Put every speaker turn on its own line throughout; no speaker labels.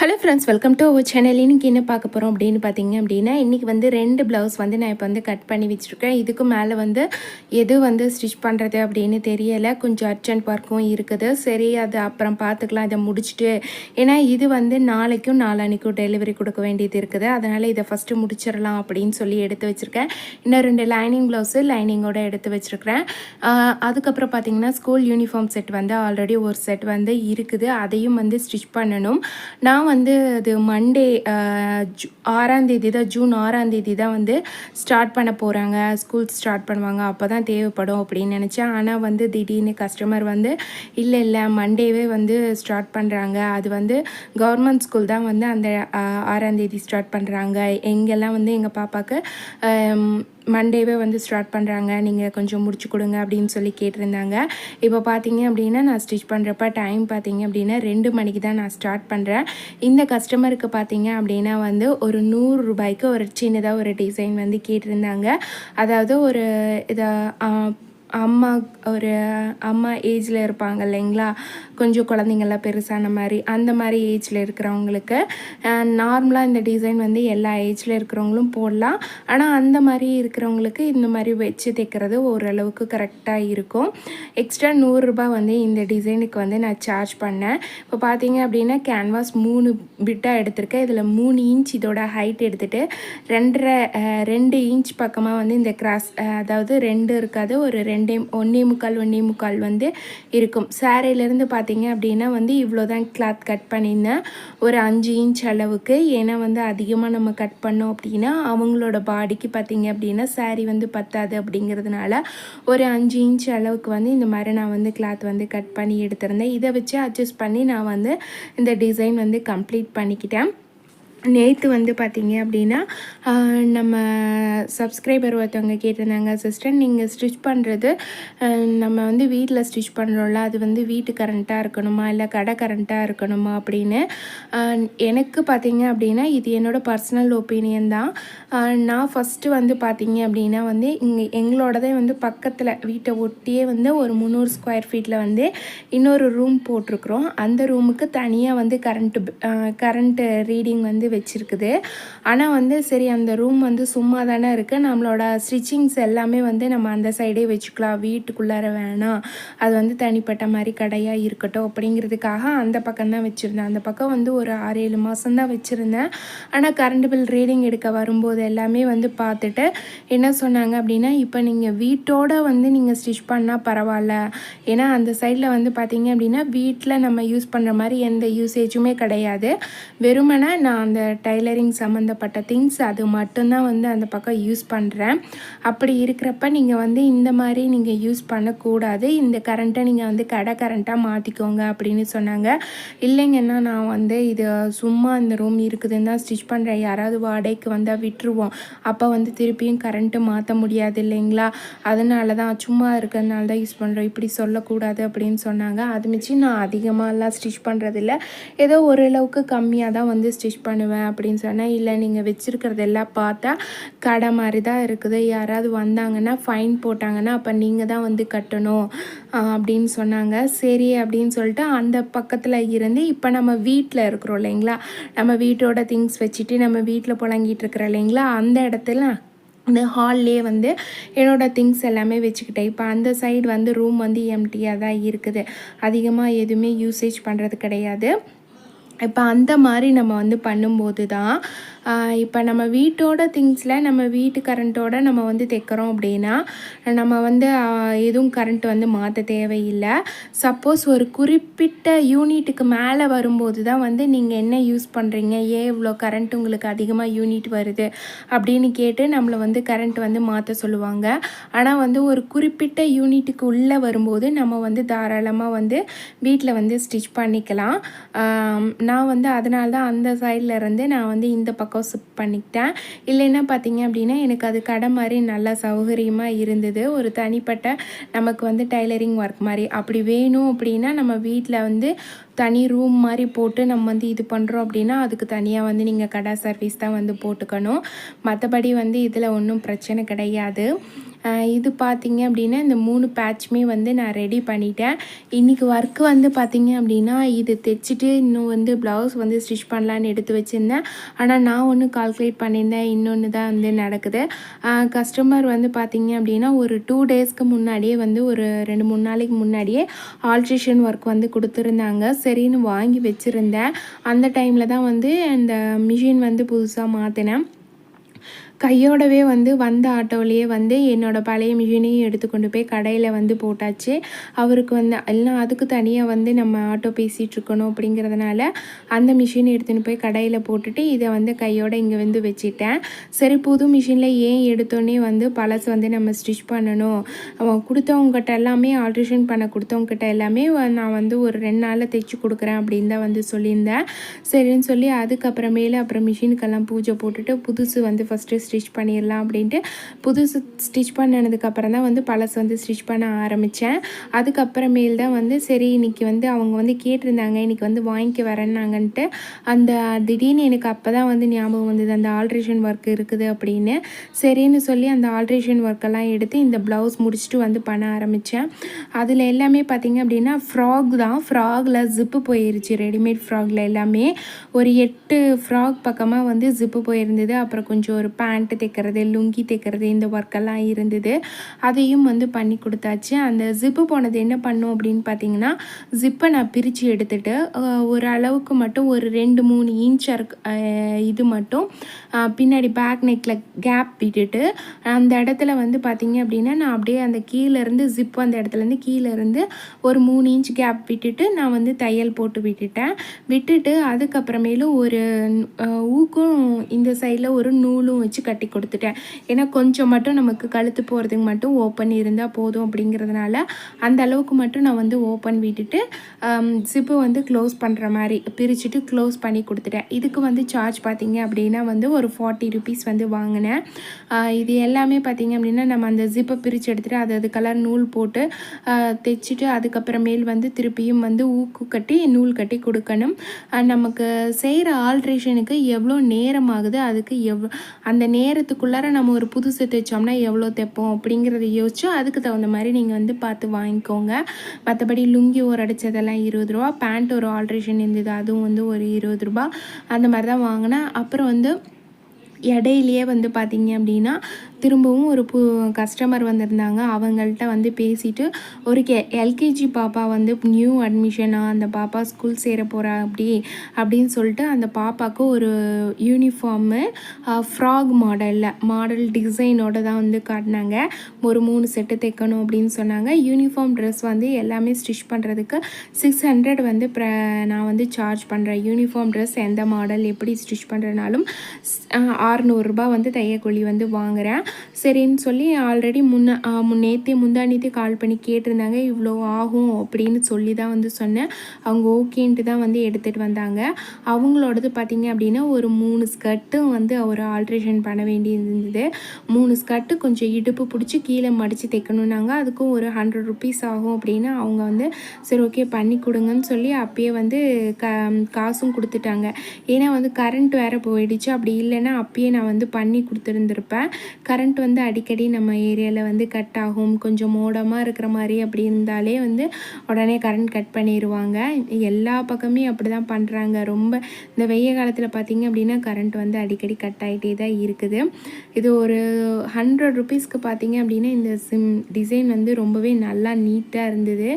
Hello friends welcome to our channel இன்றைக்கி என்ன பார்க்க போகிறோம் அப்படின்னு பார்த்தீங்க அப்படின்னா இன்றைக்கி வந்து ரெண்டு ப்ளவுஸ் வந்து நான் இப்போ வந்து கட் பண்ணி வச்சுருக்கேன். இதுக்கு மேலே வந்து எது வந்து ஸ்டிச் பண்ணுறது அப்படின்னு தெரியலை. கொஞ்சம் அர்ஜென்ட் ஒர்க்கும் இருக்குது. சரி அது அப்புறம் பார்த்துக்கலாம். இதை முடிச்சுட்டு ஏன்னா இது வந்து நாளைக்கும் நாளானிக்கும் டெலிவரி கொடுக்க வேண்டியது இருக்குது. அதனால் இதை ஃபஸ்ட்டு முடிச்சிடலாம் அப்படின்னு சொல்லி எடுத்து வச்சுருக்கேன். இன்னும் ரெண்டு லைனிங் ப்ளவுஸு லைனிங்கோட எடுத்து வச்சுருக்கிறேன். அதுக்கப்புறம் பார்த்தீங்கன்னா ஸ்கூல் யூனிஃபார்ம் செட் வந்து ஆல்ரெடி ஒரு செட் வந்து இருக்குது. அதையும் வந்து ஸ்டிச் பண்ணணும். நான் வந்து அது மண்டே ஆறாம் ஆறாந்தேதி தான் ஜூன் ஆறாந்தேதி தான் வந்து ஸ்டார்ட் பண்ண போகிறாங்க ஸ்கூல் ஸ்டார்ட் பண்ணுவாங்க. அப்போ தான் தேவைப்படும் அப்படின்னு நினச்சேன். ஆனால் வந்து திடீர்னு கஸ்டமர் வந்து இல்லை இல்லை மண்டேவே வந்து ஸ்டார்ட் பண்ணுறாங்க அது வந்து கவர்மெண்ட் ஸ்கூல் தான் வந்து அந்த ஆறாந்தேதி ஸ்டார்ட் பண்ணுறாங்க எங்கெல்லாம் வந்து எங்கள் பாப்பாவுக்கு மண்டேவே வந்து ஸ்டார்ட் பண்ணுறாங்க நீங்கள் கொஞ்சம் முடிச்சு கொடுங்க அப்படின்னு சொல்லி கேட்டிருந்தாங்க. இப்போ பார்த்தீங்க அப்படின்னா நான் ஸ்டிச் பண்ணுறப்ப டைம் பார்த்தீங்க அப்படின்னா ரெண்டு மணிக்கு தான் நான் ஸ்டார்ட் பண்ணுறேன் இந்த கஸ்டமருக்கு பார்த்தீங்க அப்படின்னா வந்து ஒரு நூறு ரூபாய்க்கு ஒரு சின்னதாக ஒரு டிசைன் வந்து கேட்டிருந்தாங்க. அதாவது ஒரு இதை அம்மா ஒரு அம்மா ஏஜில் இருப்பாங்க இல்லைங்களா? கொஞ்சம் குழந்தைங்கள்லாம் பெருசான மாதிரி. அந்த மாதிரி ஏஜில் இருக்கிறவங்களுக்கு நார்மலாக இந்த டிசைன் வந்து எல்லா ஏஜில் இருக்கிறவங்களும் போடலாம். ஆனால் அந்த மாதிரி இருக்கிறவங்களுக்கு இந்த மாதிரி வச்சு தைக்கிறது ஓரளவுக்கு கரெக்டாக இருக்கும். எக்ஸ்ட்ரா நூறுரூபா வந்து இந்த டிசைனுக்கு வந்து நான் சார்ஜ் பண்ணேன். இப்போ பார்த்தீங்க அப்படின்னா கேன்வாஸ் மூணு பிட்டாக எடுத்திருக்கேன். இதில் மூணு இன்ச் இதோட ஹைட் எடுத்துகிட்டு ரெண்டரை ரெண்டு இன்ச் பக்கமாக வந்து இந்த கிராஸ் அதாவது ரெண்டு இருக்காது ஒரு ரெண்டு ஒன்றே முக்கால் ஒன்றே முக்கால் வந்து இருக்கும். சாரியிலேருந்து பார்த்தீங்க அப்படின்னா வந்து இவ்வளோ தான் கிளாத் கட் பண்ணியிருந்தேன். ஒரு அஞ்சு இன்ச் அளவுக்கு. ஏன்னா வந்து அதிகமாக நம்ம கட் பண்ணோம் அப்படின்னா அவங்களோட பாடிக்கு பார்த்தீங்க அப்படின்னா சேரீ வந்து பத்தாது அப்படிங்கிறதுனால ஒரு அஞ்சு இன்ச் அளவுக்கு வந்து இந்த மாதிரி நான் வந்து கிளாத் வந்து கட் பண்ணி எடுத்திருந்தேன். இதை வச்சு அட்ஜஸ்ட் பண்ணி நான் வந்து இந்த டிசைன் வந்து கம்ப்ளீட் பண்ணிக்கிட்டேன். நேற்று வந்து பார்த்தீங்க அப்படின்னா நம்ம சப்ஸ்கிரைபர் ஒருத்தவங்க கேட்டிருந்தாங்க சிஸ்டர் நீங்கள் ஸ்டிச் பண்ணுறது நம்ம வந்து வீட்டில் ஸ்டிச் பண்ணுறோம்ல அது வந்து வீட்டு கரண்ட்டாக இருக்கணுமா இல்லை கடை கரண்ட்டாக இருக்கணுமா? அப்படின்னு எனக்கு பார்த்தீங்க அப்படின்னா இது என்னோடய பர்சனல் ஒப்பீனியன் தான். நான் ஃபஸ்ட்டு வந்து பார்த்தீங்க அப்படின்னா வந்து இங்கே எங்களோடதே வந்து பக்கத்தில் வீட்டை ஒட்டியே வந்து ஒரு முந்நூறு ஸ்கொயர் ஃபீட்டில் வந்து இன்னொரு ரூம் போட்டிருக்குறோம். அந்த ரூமுக்கு தனியாக வந்து கரண்ட்டு கரண்ட்டு ரீடிங் வந்து வச்சுருக்குது. ஆனால் வந்து சரி அந்த ரூம் வந்து சும்மா தானே இருக்குது நம்மளோட ஸ்டிச்சிங்ஸ் எல்லாமே வந்து நம்ம அந்த சைடே வச்சுக்கலாம். வீட்டுக்குள்ளார வேணாம். அது வந்து தனிப்பட்ட மாதிரி கடையாக இருக்கட்டும் அப்படிங்கிறதுக்காக அந்த பக்கம் தான் வச்சுருந்தேன். அந்த பக்கம் வந்து ஒரு ஆறு ஏழு மாதம் தான் வச்சுருந்தேன். ஆனால் கரண்ட் பில் ரீடிங் எடுக்க வரும்போது எல்லாமே வந்து பார்த்துட்டு என்ன சொன்னாங்க அப்படின்னா இப்போ நீங்கள் வீட்டோட வந்து நீங்கள் ஸ்டிச் பண்ணால் பரவாயில்ல. ஏன்னா அந்த சைடில் வந்து பார்த்தீங்க அப்படின்னா வீட்டில் நம்ம யூஸ் பண்ணுற மாதிரி எந்த யூசேஜுமே கிடையாது. வெறுமனே நான் அந்த டைலரிங் சம்மந்தப்பட்ட திங்ஸ் அது மட்டும்தான் வந்து அந்த பக்கம் யூஸ் பண்ணுறேன் அப்படி இருக்கிறப்ப நீங்கள் வந்து இந்த மாதிரி நீங்கள் யூஸ் பண்ணக்கூடாது. இந்த கரண்ட்டை நீங்கள் வந்து கடை கரண்ட்டாக மாற்றிக்கோங்க அப்படின்னு சொன்னாங்க. இல்லைங்கன்னா நான் வந்து இது சும்மா இந்த ரூம் இருக்குதுன்னு தான் ஸ்டிச் பண்ணுறேன் யாராவது வாடகைக்கு வந்தால் விட்டுருவோம். அப்போ வந்து திருப்பியும் கரண்ட்டு மாற்ற முடியாது இல்லைங்களா? அதனால தான் சும்மா இருக்கிறதுனால தான் யூஸ் பண்ணுறோம் இப்படி சொல்லக்கூடாது அப்படின்னு சொன்னாங்க. அது மிச்சு நான் அதிகமாகலாம் ஸ்டிச் பண்ணுறதில்ல ஏதோ ஓரளவுக்கு கம்மியாக தான் வந்து ஸ்டிச் பண்ணுவேன். அப்படின்னு சொன்னேன் இல்லை நீங்கள் வச்சுருக்கிறதெல்லாம் பார்த்தா கடை மாதிரி தான் இருக்குது. யாராவது வந்தாங்கன்னா ஃபைன் போட்டாங்கன்னா அப்போ நீங்கள் தான் வந்து கட்டணும் அப்படின்னு சொன்னாங்க. சரி அப்படின்னு சொல்லிட்டு அந்த பக்கத்தில் இருந்து இப்போ நம்ம வீட்டில் இருக்கிறோம் இல்லைங்களா? நம்ம வீட்டோட திங்ஸ் வச்சுட்டு நம்ம வீட்டில் புழங்கிட்டு இருக்கிறோம் இல்லைங்களா? அந்த இடத்துல இந்த ஹால்லே வந்து என்னோடய திங்ஸ் எல்லாமே வச்சுக்கிட்டேன். இப்போ அந்த சைடு வந்து ரூம் வந்து எம்டியாக தான் இருக்குது. அதிகமாக எதுவுமே யூசேஜ் பண்ணுறது கிடையாது. இப்போ அந்த மாதிரி நம்ம வந்து பண்ணும்போது தான் இப்போ நம்ம வீட்டோட திங்ஸில் நம்ம வீட்டு கரண்ட்டோட நம்ம வந்து தைக்கிறோம் அப்படின்னா நம்ம வந்து எதுவும் கரண்ட் வந்து மாற்ற தேவையில்லை. சப்போஸ் ஒரு குறிப்பிட்ட யூனிட்டுக்கு மேலே வரும்போது தான் வந்து நீங்கள் என்ன யூஸ் பண்ணுறீங்க ஏன் இவ்வளோ கரண்ட் உங்களுக்கு அதிகமாக யூனிட் வருது? அப்படின்னு கேட்டு நம்மளை வந்து கரண்ட் வந்து மாற்ற சொல்லுவாங்க. ஆனால் வந்து ஒரு குறிப்பிட்ட யூனிட்டுக்கு உள்ளே வரும்போது நம்ம வந்து தாராளமாக வந்து வீட்டில் வந்து ஸ்டிச் பண்ணிக்கலாம். நான் வந்து அதனால தான் அந்த சைடில் இருந்து நான் வந்து இந்த பக்கம் ஷிஃப்ட் பண்ணிக்கிட்டேன். இல்லைன்னா பார்த்தீங்க அப்படின்னா எனக்கு அது கடை மாதிரி நல்லா சௌகரியமாக இருந்தது. ஒரு தனிப்பட்ட நமக்கு வந்து டைலரிங் ஒர்க் மாதிரி. அப்படி வேணும் அப்படின்னா நம்ம வீட்டில் வந்து தனி ரூம் மாதிரி போட்டு நம்ம வந்து இது பண்ணுறோம் அப்படின்னா அதுக்கு தனியாக வந்து நீங்கள் கடை சர்வீஸ் தான் வந்து போட்டுக்கணும். மற்றபடி வந்து இதில் ஒன்றும் பிரச்சனை கிடையாது. இது பார்த்திங்க அப்படின்னா இந்த மூணு பேட்ச்மே வந்து நான் ரெடி பண்ணிட்டேன். இன்றைக்கி ஒர்க்கு வந்து பார்த்திங்க அப்படின்னா இது தைச்சிட்டு இன்னும் வந்து ப்ளவுஸ் வந்து ஸ்டிச் பண்ணலான்னு எடுத்து வச்சுருந்தேன். ஆனால் நான் ஒன்று கால்குலேட் பண்ணியிருந்தேன். இன்னொன்று தான் வந்து நடக்குது. கஸ்டமர் வந்து பார்த்தீங்க அப்படின்னா ஒரு டூ டேஸ்க்கு முன்னாடியே வந்து ஒரு ரெண்டு மூணு நாளைக்கு முன்னாடியே ஆல்ட்ரேஷன் ஒர்க் வந்து கொடுத்துருந்தாங்க. சரின்னு வாங்கி வச்சுருந்தேன். அந்த டைமில் தான் வந்து இந்த மிஷின் வந்து புதுசாக மாற்றினேன் கையோடவே வந்து வந்த ஆட்டோவிலேயே வந்து என்னோடய பழைய மிஷினையும் எடுத்து கொண்டு போய் கடையில் வந்து போட்டாச்சு. அவருக்கு வந்து எல்லாம் அதுக்கு தனியாக வந்து நம்ம ஆட்டோ பேசிகிட்ருக்கணும் அப்படிங்கிறதுனால அந்த மிஷினை எடுத்துன்னு போய் கடையில் போட்டுட்டு இதை வந்து கையோட இங்கே வந்து வச்சுட்டேன். சரி புது மிஷினில் ஏன் எடுத்தோன்னே வந்து பழசு வந்து நம்ம ஸ்டிச் பண்ணணும். அவன் கொடுத்தவங்ககிட்ட எல்லாமே ஆல்ட்ரேஷன் பண்ண கொடுத்தவங்ககிட்ட எல்லாமே நான் வந்து ஒரு ரெண்டு நாளில் தைச்சி கொடுக்குறேன் அப்படின்னு தான் வந்து சொல்லியிருந்தேன். சரின்னு சொல்லி அதுக்கப்புறமேல அப்புறம் மிஷினுக்கெல்லாம் பூஜை போட்டுட்டு புதுசு வந்து ஃபஸ்ட்டு ஸ்டிச் பண்ணிடலாம் அப்படின்ட்டு புதுசு ஸ்டிச் பண்ணினதுக்கப்புறம் தான் வந்து பழசு வந்து ஸ்டிச் பண்ண ஆரம்பித்தேன் அதுக்கப்புறமேல் தான் வந்து சரி இன்னைக்கு வந்து அவங்க வந்து கேட்டிருந்தாங்க இன்றைக்கி வந்து வாங்கிக்க வரேன்னாங்கன்ட்டு. அந்த திடீர்னு எனக்கு அப்போ தான் வந்து ஞாபகம் வந்தது அந்த ஆல்ட்ரேஷன் ஒர்க் இருக்குது அப்படின்னு. சரின்னு சொல்லி அந்த ஆல்ட்ரேஷன் ஒர்க்கெல்லாம் எடுத்து இந்த ப்ளவுஸ் முடிச்சுட்டு வந்து பண்ண ஆரம்பித்தேன் அதில் எல்லாமே பார்த்தீங்க அப்படின்னா ஃப்ராக் தான். ஃப்ராகில் ஜிப்பு போயிருச்சு ரெடிமேட் ஃப்ராகில் எல்லாமே. ஒரு எட்டு ஃப்ராக் பக்கமாக வந்து ஜிப்பு போயிருந்தது. அப்புறம் கொஞ்சம் ஒரு பேண்ட்டு தைக்கிறது லுங்கி தைக்கிறது இந்த ஒர்க்கெல்லாம் இருந்தது. அதையும் வந்து பண்ணி கொடுத்தாச்சு. அந்த ஜிப்பு போனது என்ன பண்ணும் அப்படின்னு பார்த்தீங்கன்னா ஜிப்பை நான் பிரித்து எடுத்துட்டு ஒரு அளவுக்கு மட்டும் ஒரு ரெண்டு மூணு இன்ச் இது மட்டும் பின்னாடி பேக் நெக்கில் கேப் விட்டுட்டு அந்த இடத்துல வந்து பார்த்திங்க அப்படின்னா நான் அப்படியே அந்த கீழேருந்து ஜிப் அந்த இடத்துலேருந்து கீழேருந்து ஒரு மூணு இன்ச் கேப் விட்டுட்டு நான் வந்து தையல் போட்டு விட்டுட்டேன். விட்டுட்டு அதுக்கப்புறமேலும் ஒரு ஊக்கும் இந்த சைடில் ஒரு நூலும் வச்சு கட்டி கொடுத்துட்டேன். ஏன்னா கொஞ்சம் மட்டும் நமக்கு கழுத்து போகிறதுக்கு மட்டும் ஓப்பன் இருந்தால் போதும் அப்படிங்கிறதுனால அந்த அளவுக்கு மட்டும் நான் வந்து ஓப்பன் விட்டுட்டு ஜிப்பு வந்து க்ளோஸ் பண்ணுற மாதிரி பிரிச்சுட்டு க்ளோஸ் பண்ணி கொடுத்துட்டேன். இதுக்கு வந்து சார்ஜ் பார்த்திங்க அப்படின்னா வந்து ஒரு ஃபார்ட்டி ருபீஸ் வந்து வாங்கினேன். இது எல்லாமே பார்த்தீங்க அப்படின்னா நம்ம அந்த ஜிப்பை பிரித்து எடுத்துகிட்டு அது அது கலர் நூல் போட்டு தைச்சிட்டு அதுக்கப்புறமேல் வந்து திருப்பியும் வந்து ஊக்கு கட்டி நூல் கட்டி கொடுக்கணும். நமக்கு செய்கிற ஆல்ட்ரேஷனுக்கு எவ்வளோ நேரம் ஆகுது அதுக்கு எவ் அந்த நேரத்துக்குள்ளார நம்ம ஒரு புதுசு தைச்சோம்னா எவ்வளோ தைப்போம் அப்படிங்கிறத யோசிச்சு அதுக்கு தகுந்த மாதிரி நீங்கள் வந்து பார்த்து வாங்கிக்கோங்க. மற்றபடி லுங்கி ஒரு அடித்ததெல்லாம் இருபது ரூபா பேண்ட் ஒரு ஆல்ட்ரேஷன் இருந்தது அதுவும் வந்து ஒரு இருபது ரூபா. அந்த மாதிரி தான் வாங்கினேன். அப்புறம் வந்து இடையிலையே வந்து பார்த்தீங்க அப்படின்னா திரும்பவும் ஒரு பு கஸ்டமர் வந்திருந்தாங்க. அவங்கள்ட்ட வந்து பேசிட்டு ஒரு கே எல்கேஜி பாப்பா வந்து நியூ அட்மிஷனாக அந்த பாப்பா ஸ்கூல் சேர போகிறா அப்படி அப்படின்னு சொல்லிட்டு அந்த பாப்பாவுக்கு ஒரு யூனிஃபார்மு ஃப்ராக் மாடலில் மாடல் டிசைனோட தான் வந்து காட்டினாங்க. ஒரு மூணு செட்டு தைக்கணும் அப்படின்னு சொன்னாங்க. யூனிஃபார்ம் ட்ரெஸ் வந்து எல்லாமே ஸ்டிச் பண்ணுறதுக்கு சிக்ஸ் ஹண்ட்ரட் வந்து ப்ர நான் வந்து சார்ஜ் பண்ணுறேன் யூனிஃபார்ம் ட்ரெஸ் எந்த மாடல் எப்படி ஸ்டிச் பண்ணுறனாலும் ஆறுநூறுரூபா வந்து தையக்கூலி வந்து வாங்குகிறேன் சரின்னு சொல்லி ஆல்ரெடி முன்ன நேற்று முந்தானித்தே கால் பண்ணி கேட்டிருந்தாங்க. இவ்வளோ ஆகும் அப்படின்னு சொல்லி தான் வந்து சொன்னேன். அவங்க ஓகேன்ட்டு தான் வந்து எடுத்துகிட்டு வந்தாங்க. அவங்களோடது பார்த்திங்க அப்படின்னா ஒரு மூணு ஸ்கர்ட்டும் வந்து ஒரு ஆல்ட்ரேஷன் பண்ண வேண்டியிருந்தது. மூணு ஸ்கர்ட்டு கொஞ்சம் இடுப்பு பிடிச்சி கீழே மடித்து தைக்கணுன்னாங்க அதுக்கும் ஒரு ஹண்ட்ரட் ருபீஸ் ஆகும் அப்படின்னு அவங்க வந்து சரி ஓகே பண்ணி கொடுங்கன்னு சொல்லி அப்பயே வந்து க காசும் கொடுத்துட்டாங்க. ஏன்னா வந்து கரண்ட் வேறு போயிடுச்சு. அப்படி இல்லைன்னா அப்பயே நான் வந்து பண்ணி கொடுத்துருந்துருப்பேன். கரண்ட் வந்து அடிக்கடி நம்ம ஏரியாவில் வந்து கட் ஆகும். கொஞ்சம் மோடமாக இருக்கிற மாதிரி அப்படி இருந்தாலே வந்து உடனே கரண்ட் கட் பண்ணிடுவாங்க எல்லா பக்கமே அப்படி தான் பண்ணுறாங்க ரொம்ப இந்த வெய்ய காலத்தில் பார்த்திங்க அப்படின்னா கரண்ட் வந்து அடிக்கடி கட் ஆகிட்டே தான் இருக்குது. இது ஒரு ஹண்ட்ரட் ருபீஸ்க்கு பார்த்தீங்க அப்படின்னா இந்த சிம் டிசைன் வந்து ரொம்பவே நல்லா நீட்டாக இருந்தது.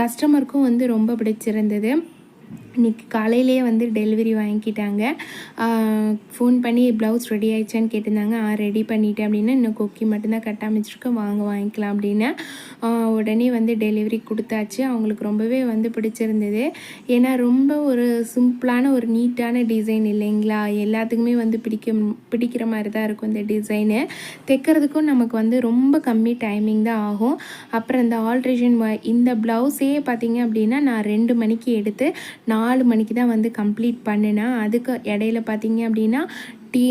கஸ்டமருக்கும் வந்து ரொம்ப பிடிச்சிருந்தது. இன்னைக்கு காலையிலேயே வந்து டெலிவரி வாங்கிக்கிட்டாங்க. ஃபோன் பண்ணி ப்ளவுஸ் ரெடி ஆயிடுச்சான்னு கேட்டிருந்தாங்க. ஆ ரெடி பண்ணிட்டேன் அப்படின்னா. இன்னும் கொக்கி மட்டும்தான் கட்டாமச்சிருக்கேன் வாங்க வாங்கிக்கலாம் அப்படின்னு. உடனே வந்து டெலிவரி கொடுத்தாச்சு. அவங்களுக்கு ரொம்பவே வந்து பிடிச்சிருந்தது. ஏன்னா ரொம்ப ஒரு சிம்பிளான ஒரு நீட்டான டிசைன் இல்லைங்களா? எல்லாத்துக்குமே வந்து பிடிக்க பிடிக்கிற மாதிரி தான் இருக்கும் இந்த டிசைனு தைக்கிறதுக்கும் நமக்கு வந்து ரொம்ப கம்மி டைமிங் தான் ஆகும். அப்புறம் இந்த ஆல்ட்ரேஷன் இந்த ப்ளவுஸே பார்த்திங்க அப்படின்னா நான் ரெண்டு மணிக்கு எடுத்து நான் நாலு மணிக்கு தான் வந்து கம்ப்ளீட் பண்ணினேன் அதுக்கு இடையில பார்த்தீங்க அப்படின்னா டீ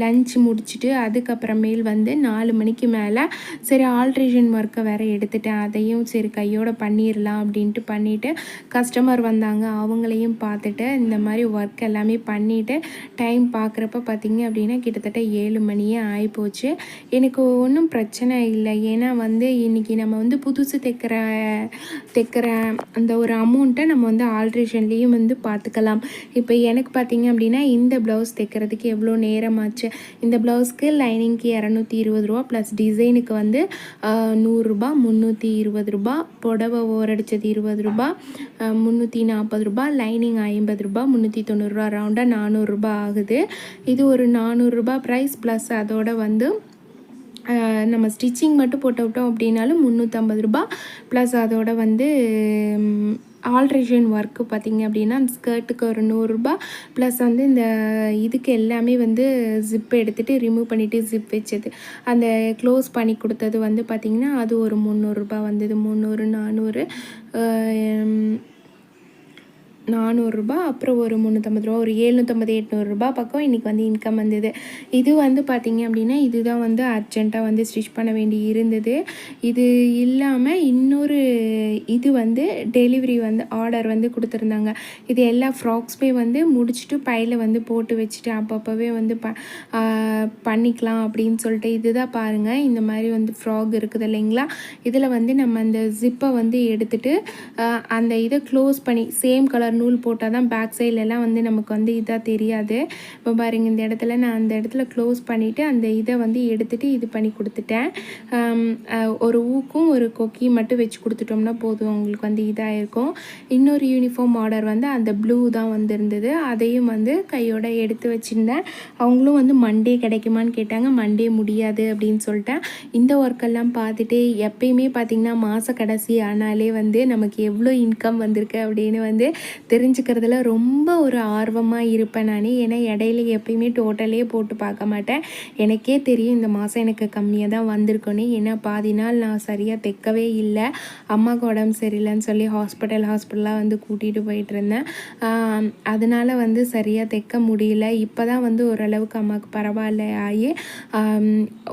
லஞ்ச் முடிச்சுட்டு அதுக்கப்புறமேல் வந்து நாலு மணிக்கு மேலே சரி ஆல்ட்ரேஷன் ஒர்க்கை வேறு எடுத்துட்டேன். அதையும் சரி கையோட பண்ணிடலாம் அப்படின்ட்டு பண்ணிவிட்டு கஸ்டமர் வந்தாங்க. அவங்களையும் பார்த்துட்டு இந்த மாதிரி ஒர்க் எல்லாமே பண்ணிவிட்டு டைம் பார்க்குறப்ப பார்த்திங்க அப்படின்னா கிட்டத்தட்ட ஏழு மணியே ஆகிப்போச்சு எனக்கு ஒன்றும் பிரச்சனை இல்லை. ஏன்னா வந்து இன்றைக்கி நம்ம வந்து புதுசு தைக்கிற தைக்கிற அந்த ஒரு அமௌண்ட்டை நம்ம வந்து ஆல்ட்ரேஷன்லேயும் வந்து பார்த்துக்கலாம் இப்போ எனக்கு பார்த்திங்க அப்படின்னா இந்த ப்ளவுஸ் தைக்கிறதுக்கு எவ்வளோ நேரமாச்சு? இந்த ப்ளவுஸ்க்கு லைனிங்க்கு இரநூத்தி இருபது ரூபா ப்ளஸ் டிசைனுக்கு வந்து நூறுரூபா முந்நூற்றி இருபது ரூபா புடவை ஓரடிச்சது இருபது ரூபா முந்நூற்றி நாற்பது ரூபா லைனிங் ஐம்பது ரூபா முந்நூற்றி தொண்ணூறுரூவா ரவுண்டாக நானூறுரூபா ஆகுது. இது ஒரு நானூறுரூபா ப்ரைஸ் ப்ளஸ் அதோட வந்து நம்ம ஸ்டிச்சிங் மட்டும் போட்டு விட்டோம் அப்படின்னாலும் முந்நூற்றம்பது ரூபா ப்ளஸ் அதோட வந்து ஆல்ட்ரேஷன் ஒர்க்கு பார்த்திங்க அப்படின்னா அந்த ஸ்கர்ட்டுக்கு ஒரு நூறுரூபா ப்ளஸ் வந்து இந்த இதுக்கு எல்லாமே வந்து ஜிப் எடுத்துகிட்டு ரிமூவ் பண்ணிவிட்டு ஜிப் வச்சது. அந்த க்ளோஸ் பண்ணி கொடுத்தது வந்து பார்த்திங்கன்னா அது ஒரு முந்நூறுரூபா வந்தது. முந்நூறு நானூறு நானூறுரூபா அப்புறம் ஒரு முந்நூற்றம்பது ரூபா ஒரு ஏழ்நூற்றம்பது எட்நூறுரூபா பக்கம் இன்றைக்கி வந்து இன்கம் வந்தது. இது வந்து பார்த்திங்க அப்படின்னா இதுதான் வந்து அர்ஜெண்ட்டாக வந்து ஸ்டிச் பண்ண வேண்டி இருந்தது. இது இல்லாமல் இன்னொரு இது வந்து டெலிவரி வந்து ஆர்டர் வந்து கொடுத்துருந்தாங்க. இது எல்லா ஃப்ராக்ஸுமே வந்து முடிச்சுட்டு பையில் வந்து போட்டு வச்சுட்டு அப்பப்போவே வந்து ப பண்ணிக்கலாம் அப்படின்னு சொல்லிட்டு இதுதான் பாருங்கள் இந்த மாதிரி வந்து ஃப்ராக் இருக்குது இல்லைங்களா? இதில் வந்து நம்ம அந்த ஜிப்பை வந்து எடுத்துகிட்டு அந்த இதை க்ளோஸ் பண்ணி சேம் கலர் நூல் போட்டால் தான் பேக் சைட்லலாம் வந்து நமக்கு வந்து இதாக தெரியாது. இப்போ பாருங்க இந்த இடத்துல நான் அந்த இடத்துல க்ளோஸ் பண்ணிவிட்டு அந்த இதை வந்து எடுத்துகிட்டு இது பண்ணி கொடுத்துட்டேன். ஒரு ஊக்கும் ஒரு கொக்கி மட்டும் வச்சு கொடுத்துட்டோம்னா போதும். அவங்களுக்கு வந்து இதாக இருக்கும். இன்னொரு யூனிஃபார்ம் ஆர்டர் வந்து அந்த ப்ளூ தான் வந்திருந்தது. அதையும் வந்து கையோட எடுத்து வச்சுருந்தேன். அவங்களும் வந்து மண்டே கிடைக்குமான்னு கேட்டாங்க. மண்டே முடியாது அப்படின்னு சொல்லிட்டேன். இந்த ஒர்க்கெல்லாம் பார்த்துட்டு எப்பயுமே பார்த்திங்கன்னா மாத கடைசி ஆனாலே வந்து நமக்கு எவ்வளோ இன்கம் வந்திருக்கு அப்படின்னு வந்து தெரிஞ்சுக்கிறதுல ரொம்ப ஒரு ஆர்வமாக இருப்பேன் நான். ஏன்னா இடையில எப்பயுமே டோட்டலே போட்டு பார்க்க மாட்டேன். எனக்கே தெரியும் இந்த மாதம் எனக்கு கம்மியாக தான் வந்திருக்கோன்னு. ஏன்னா பாதி நாள் நான் சரியாக தைக்கவே இல்லை. அம்மாவுக்கு உடம்பு சரியில்லைன்னு சொல்லி ஹாஸ்பிட்டல் ஹாஸ்பிட்டலாக வந்து கூட்டிகிட்டு போயிட்டு இருந்தேன். அதனால் வந்து சரியாக தைக்க முடியல. இப்போ தான் வந்து ஓரளவுக்கு அம்மாவுக்கு பரவாயில்ல ஆகி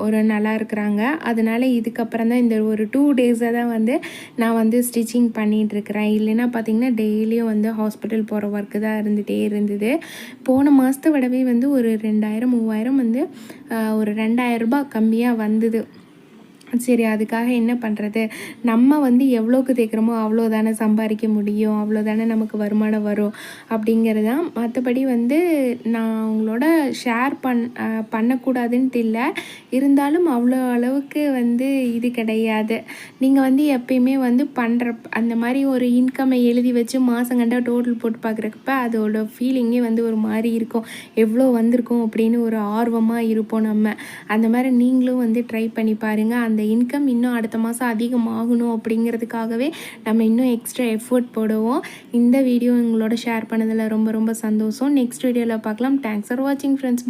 ஒரு நல்லா இருக்கிறாங்க. அதனால் இதுக்கப்புறம் தான் இந்த ஒரு டூ டேஸை தான் வந்து நான் வந்து ஸ்டிச்சிங் பண்ணிகிட்ருக்கிறேன் இல்லைன்னா பார்த்திங்கன்னா டெய்லியும் வந்து ஹாஸ்பிட்டல் போகிற ஒர்க்கு தான் இருந்துகிட்டே இருந்தது. போன மாதத்தை விடவே வந்து ஒரு ரெண்டாயிரம் மூவாயிரம் வந்து ஒரு ரெண்டாயிரரூபா கம்மியாக வந்தது. சரி அதுக்காக என்ன பண்ணுறது நம்ம வந்து எவ்வளோக்கு தேய்க்கிறோமோ அவ்வளோ தானே சம்பாதிக்க முடியும் அவ்வளோ தானே நமக்கு வருமானம் வரும் அப்படிங்கிறது தான் மற்றபடி வந்து நான் அவங்களோட ஷேர் பண் பண்ணக்கூடாதுன்ட்டு இல்லை. இருந்தாலும் அவ்வளோ அளவுக்கு வந்து இது கிடையாது. நீங்கள் வந்து எப்பயுமே வந்து பண்ணுற அந்த மாதிரி ஒரு இன்கம்மை எழுதி வச்சு மாதம் கண்டா டோட்டல் போட்டு பார்க்குறப்ப அதோட ஃபீலிங்கே வந்து ஒரு மாதிரி இருக்கும். எவ்வளோ வந்திருக்கும் அப்படின்னு ஒரு ஆர்வமாக இருப்போம் நம்ம. அந்த மாதிரி நீங்களும் வந்து ட்ரை பண்ணி பாருங்கள் அந்த அந்த இன்கம் இன்னும் அடுத்த மாதம் அதிகமாகணும் அப்படிங்கிறதுக்காகவே நம்ம இன்னும் எக்ஸ்ட்ரா எஃபர்ட் போடுவோம். இந்த வீடியோ எங்களோட ஷேர் பண்ணதில் ரொம்ப ரொம்ப சந்தோஷம். நெக்ஸ்ட் வீடியோவில் பார்க்கலாம். தேங்க்ஸ் ஃபார் வாட்சிங் ஃப்ரெண்ட்ஸ்